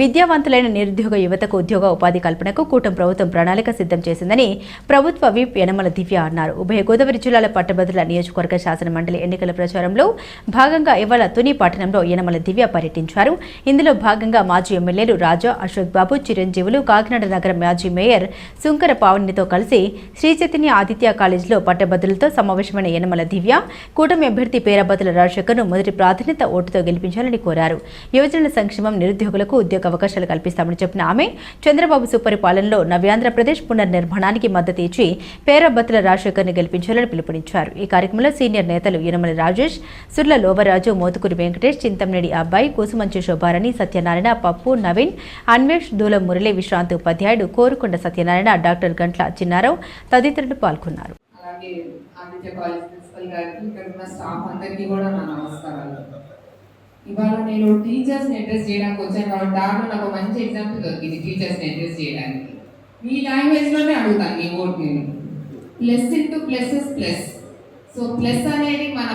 విద్యావంతులైన నిరుద్యోగ యువతకు ఉద్యోగ ఉపాధి కల్పనకు కూటమి ప్రభుత్వం ప్రణాళిక సిద్ధం చేసిందని ప్రభుత్వ విప్ యనమల దివ్య అన్నారు. ఉభయ గోదావరి జిల్లాల పట్టభద్రుల నియోజకవర్గ శాసన మండలి ఎన్నికల ప్రచారంలో భాగంగా ఇవాళ తుని పట్టణంలో యనమల దివ్య పర్యటించారు. ఇందులో భాగంగా మాజీ ఎమ్మెల్యేలు రాజా అశోక్ బాబు చిరంజీవులు కాకినాడ నగర మాజీ మేయర్ శుంకర పావనితో కలిసి శ్రీ చైతన్య ఆదిత్య కాలేజీలో పట్టభద్రులతో సమావేశమైన యనమల దివ్య కూటమి అభ్యర్థి పేరాబతుల రాజశేఖర్ను మొదటి ప్రాధాన్యత ఓటుతో గెలిపించాలని కోరారు. యువజనుల సంక్షేమం నిరుద్యోగులకు ఉద్యోగ అవకాశాలు కల్పిస్తామని చెప్పిన ఆమె చంద్రబాబు సుపరిపాలనలో నవ్యాంధ్రప్రదేశ్ పునర్నిర్మాణానికి మద్దతు ఇచ్చి పేరబత్తుల రాజశేఖర్ని గెలిపించాలని పిలుపునిచ్చారు. ఈ కార్యక్రమంలో సీనియర్ నేతలు యనమల రాజేష్ సుర్ల లోవరాజు మోతుకూరి వెంకటేష్ చింతమనేడి అబ్బాయి కుసుమంచు శోభారాణి సత్యనారాయణ పప్పు నవీన్ అన్వేష్ దూలం మురళి విశ్రాంతి ఉపాధ్యాయుడు కోరుకొండ సత్యనారాయణ డాక్టర్ గంట్ల చిన్నారావు తదితరులు పాల్గొన్నారు. అలాగే ఆదిత్య కాలేజ్ ప్రిన్సిపల్ గారికి ఇక్కడ ఉన్న స్టాఫ్ అందరికీ కూడా నా నమస్కారాలు. ఇవాళ నేను టీచర్స్ని అడ్రస్ చేయడానికి వచ్చాను కాబట్టి దాంట్లో నాకు మంచి ఎగ్జాంపుల్ దొరికింది టీచర్స్ని అడ్రస్ చేయడానికి. మీ లాంగ్వేజ్లోనే అడుగుతాను మీ ఓట్ నేను. Plus into plus is plus so plus అనేది మన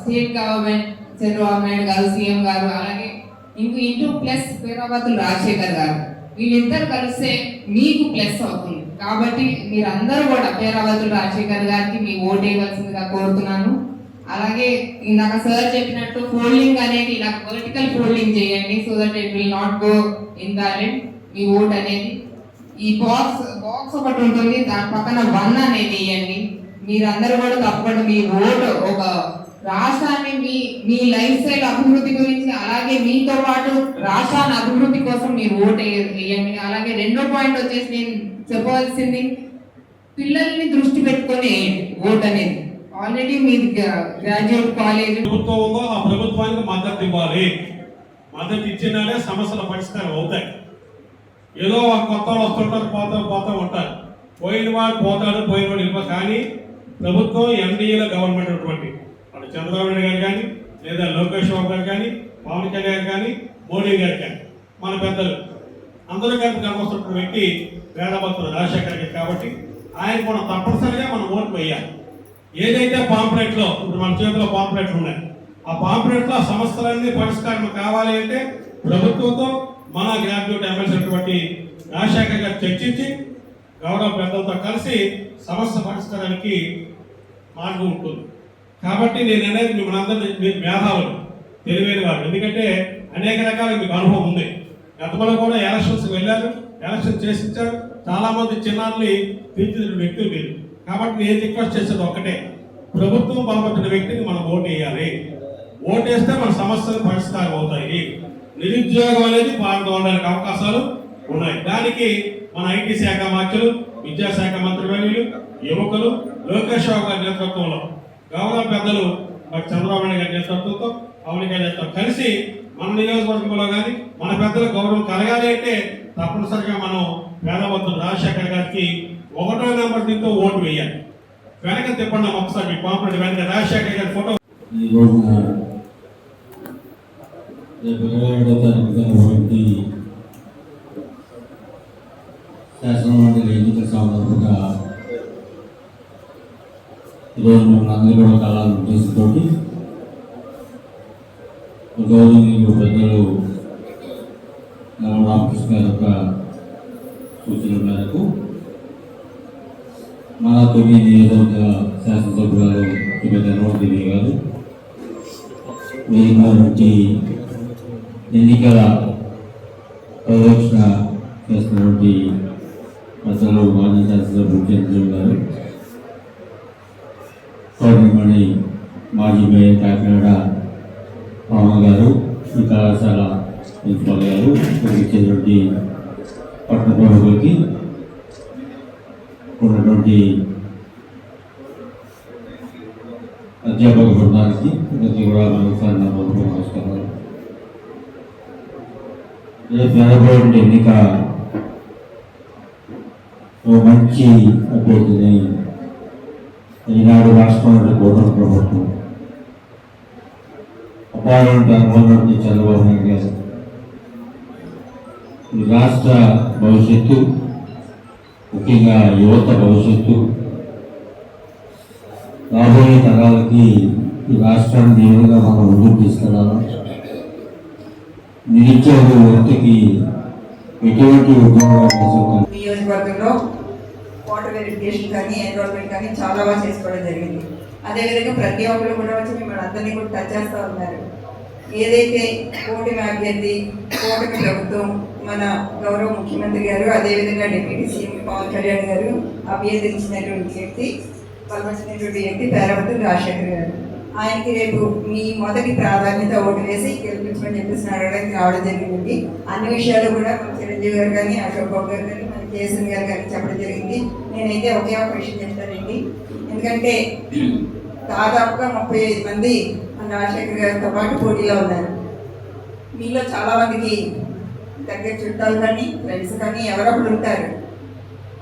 స్టేట్ గవర్నమెంట్ చంద్రబాబు నాయుడు గారు సీఎం గారు అలాగే ఇంకో ఇంటూ ప్లస్ వీరాబతులు రాజశేఖర్ గారు. వీళ్ళిద్దరు కలిస్తే మీకు ప్లస్ అవుతుంది. కాబట్టి మీరందరూ కూడా పేరావతులు రాజశేఖర్ గారికి మీ ఓటు వేయవలసిందిగా కోరుతున్నాను. అలాగే ఇందాక సార్ చెప్పినట్టు ఫోల్డింగ్ అనేది ఇలా వర్టికల్ ఫోల్డింగ్ చేయండి so that it will not go invalid me vote అనేది ఈ బాక్స్ బాక్స్ ఒకటి ఉంటుంది దాని పక్కన వన్ అనేది ఇవ్వండి మీరందరూ కూడా తప్పకుండా మీ ఓట్ ఒక రాష్ట్రాన్ని మీ మీ లైఫ్ స్టైల్ అభివృద్ధి గురించి అలాగే మీతో పాటు రాష్ట్రాన్ని అభివృద్ధి కోసం మీరు ఓటు వేయ- వేయండి. అలాగే రెండో పాయింట్ వచ్చేసి నేను చెప్పవలసింది పిల్లల్ని దృష్టి పెట్టుకొని ఓట్ అనేది. ఆల్రెడీ మీది గ్రాడ్యుయేట్ కాలేజ్ ప్రభుత్వం ఉందో ఆ ప్రభుత్వానికి మద్దతు ఇవ్వాలి. మద్దతు ఇచ్చినాడే సమస్యల పరిష్కారం అవుతాయి. ఏదో ఒక కొత్త వస్తుంటారు పోతా పోతా ఉంటారు. పోయిన వాడు పోతాడు పోయిన వాడు ఇవ్వ కానీ ప్రభుత్వం ఎన్డీఏల గవర్నమెంట్ ఉన్నటువంటి అటు చంద్రబాబు నాయుడు గారు కానీ లేదా లోకేష్ బాబు గారు కానీ పవన్ కళ్యాణ్ కానీ మోడీ గారు కానీ మన పెద్దలు. అందరూ కలిపి కనిపిస్తున్న వ్యక్తి వేదభక్తులు రాజశేఖర్ గారు కాబట్టి ఆయన మనం తప్పనిసరిగా మనం ఓటు వేయాలి. ఏదైతే పాంప్లెట్లో ఇప్పుడు మన చేతిలో పాంప్లెట్లు ఉన్నాయి ఆ పాంప్లెట్లో ఆ సమస్యలన్నీ పరిష్కారం కావాలి అంటే ప్రభుత్వంతో మన గ్రాడ్యుయేట్ ఎమ్మెల్సీ అయినటువంటి రాజశేఖర్ గారు చర్చించి గౌరవ పెద్దలతో కలిసి సమస్య పరిష్కారానికి మార్గం ఉంటుంది. కాబట్టి నేను అనేది మిమ్మల్ని అందరినీ మీరు మేధావులు తెలివైన వారు. ఎందుకంటే అనేక రకాల మీకు అనుభవం ఉంది. గతంలో కూడా ఎలక్షన్స్ వెళ్ళారు ఎలక్షన్ చేసించారు చాలామంది మంది చిన్నారుల్ని తీర్చిదిద్దిన వ్యక్తులు మీరు. కాబట్టి నేను రిక్వెస్ట్ చేసేది ఒకటే. ప్రభుత్వం బలపడిన వ్యక్తిని మనం ఓటు వేయాలి. ఓటు వేస్తే మన సమస్యలు పరిష్కారం అవుతాయి. నిరుద్యోగం అనేది పాల్గొనడానికి అవకాశాలు ఉన్నాయి. దానికి మన ఐటీ శాఖ మంత్రులు విద్యాశాఖ మంత్రివర్యులు యువకులు లోకేష్ గారి నేతృత్వంలో గౌరవ పెద్దలు మరి చంద్రబాబు నాయుడు గారి నేతృత్వంతో పవన్ కళ్యాణ్ కలిసి మన నియోజకవర్గంలో కానీ మన పెద్దల గౌరవం కలగాలి అంటే తప్పనిసరిగా మనం వేదవంతుడు రాజశేఖర్ గారికి ఒకటో నెంబర్ దీంతో ఓటు వేయాలి. వెనక తిప్పండి ఒకసారి మీ పాంపరెడ్డి వెనక రాజశేఖర్ గారి ఫోటో. ఈ రోజున రేపు ఇరవై ఏడవ తారీఖు జరిగినటువంటి శాసనమండలి ఎన్నికల సందర్భంగా ఈరోజు మన అందరూ కూడా కళాల ఉద్దేశంతో గౌరవనీయులు పెద్దలు నల్ల రామకృష్ణ యొక్క సూచన మేరకు మన తొమ్మిది నియోజకవర్గ శాసనసభ్యురాలు శ్రీమతి అనుమతి గారు. వేదికటువంటి ఎన్నికల ప్రదక్షిణ చేస్తున్నటువంటి ప్రజలు మాజీ శాసనసభ్యులు చంద్రబాబు గారు. పౌర్ణమణి మాజీ మేయర్ కాకినాడ పవన్ గారు ఈ కళాశాల ప్రిన్సిపాల్ గారు చెందినటువంటి పట్టణ ప్రముఖులకి ఉన్నటువంటి అధ్యాపక బృందానికి ప్రతి నమస్కారాలు. రేపు జరగబోయే ఎన్నిక ఓ మంచి అభ్యర్థిని ఈనాడు రాష్ట్రంలో కూటమి ప్రభుత్వం. అపారమైన అనుభవం చంద్రబాబు నాయుడు గారు. రాష్ట్ర భవిష్యత్తు ముఖ్యంగా యువత భవిష్యత్తు. రాబోయే తరాలకి ఈ రాష్ట్రాన్ని దేవుడిగా మనం ముందుకు తీసుకెళ్ళాలి నిరుద్యోగ యువతకి ఎటువంటి ఉద్యోగాల నియోజకవర్గంలో వాటర్ వెరిఫికేషన్ కానీ ఎన్రోల్మెంట్ కానీ చాలా బాగా చేసుకోవడం జరిగింది. అదేవిధంగా ప్రతి ఒక్కరు కూడా వచ్చి మిమ్మల్ని అందరినీ కూడా టచ్ చేస్తూ ఉన్నారు. ఏదైతే కూటమి అభ్యర్థి కూటమి ప్రభుత్వం మన గౌరవ ముఖ్యమంత్రి గారు అదేవిధంగా డిప్యూటీ పవన్ కళ్యాణ్ గారు అభ్యర్థించినటువంటి వ్యక్తి బలపరిచినటువంటి వ్యక్తి పేరవతి రాజశేఖర్ గారు. ఆయనకి రేపు మీ మొదటి ప్రాధాన్యత ఓటు వేసి గెలిపించమని చెప్పేసి అడగడానికి రావడం జరిగింది. అన్ని విషయాలు కూడా మన చిరంజీవి గారు కానీ అశోక్ బాబు గారు కానీ మన కేసన్ గారు కానీ చెప్పడం జరిగింది. నేనైతే ఒకే ఒక విషయం చెప్తానండి. ఎందుకంటే దాదాపుగా ముప్పై ఐదు మంది మన రాజశేఖర్ గారితో పాటు పోటీలో ఉన్నారు. మీలో చాలామందికి దగ్గర చుట్టాలు కానీ ఫ్రెండ్స్ కానీ ఎవరప్పుడు ఉంటారు.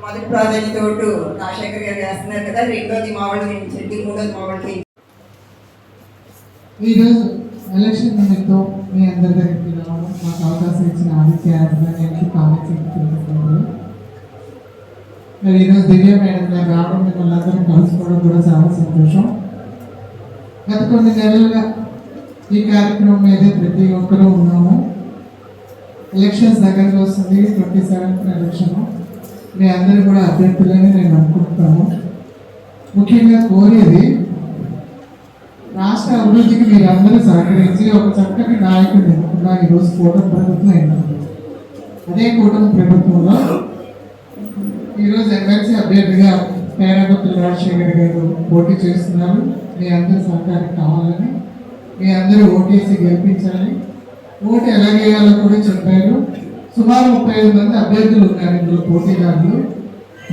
మొదటి ప్రాజెక్ట్ తోటు రాజశేఖర్ గారు వేస్తున్నారు కదా రెండోది మా వాళ్ళకి మూడోది మా వాళ్ళకి ఈరోజు ఎలక్షన్ నిమిత్తం మీ అందరి దగ్గరికి రావడం మాకు అవకాశం ఇచ్చిన ఆదిత్య యాజమాన్యానికి కామెంట్స్ తెలుసుకున్నారు మరి ఈరోజు దివ్య మేడం గారు రావడం మిమ్మల్ని అందరం కలుసుకోవడం కూడా చాలా సంతోషం. గత కొన్ని నెలలుగా ఈ కార్యక్రమం మీద ప్రతి ఒక్కరూ ఉన్నాము. ఎలక్షన్స్ దగ్గరకు వస్తుంది ట్వంటీ సెవెంత్ ఎలక్షన్ మీ అందరూ కూడా అభ్యర్థులని నేను అనుకుంటున్నాను. ముఖ్యంగా కోరేది రాష్ట్ర అభివృద్ధికి మీరు అందరూ సహకరించి ఒక చక్కటి నాయకుడిని ఎన్నుకున్నా ఈరోజు కూటమి ప్రభుత్వం ఎన్నుకుంది. అదే కూటమి ప్రభుత్వంలో ఈరోజు ఎమ్మెల్సీ అభ్యర్థిగా పేరాగుత్తుల రాజశేఖర్ గారు పోటీ చేస్తున్నారు. మీ అందరి సహకారం కావాలని మీ అందరూ ఓటేసి గెలిపించాలి ఓటు ఎలా వేయాలో కూడా చెప్పారు. సుమారు ముప్పై ఐదు మంది అభ్యర్థులు ఉన్నారు ఇందులో పోటీదారులు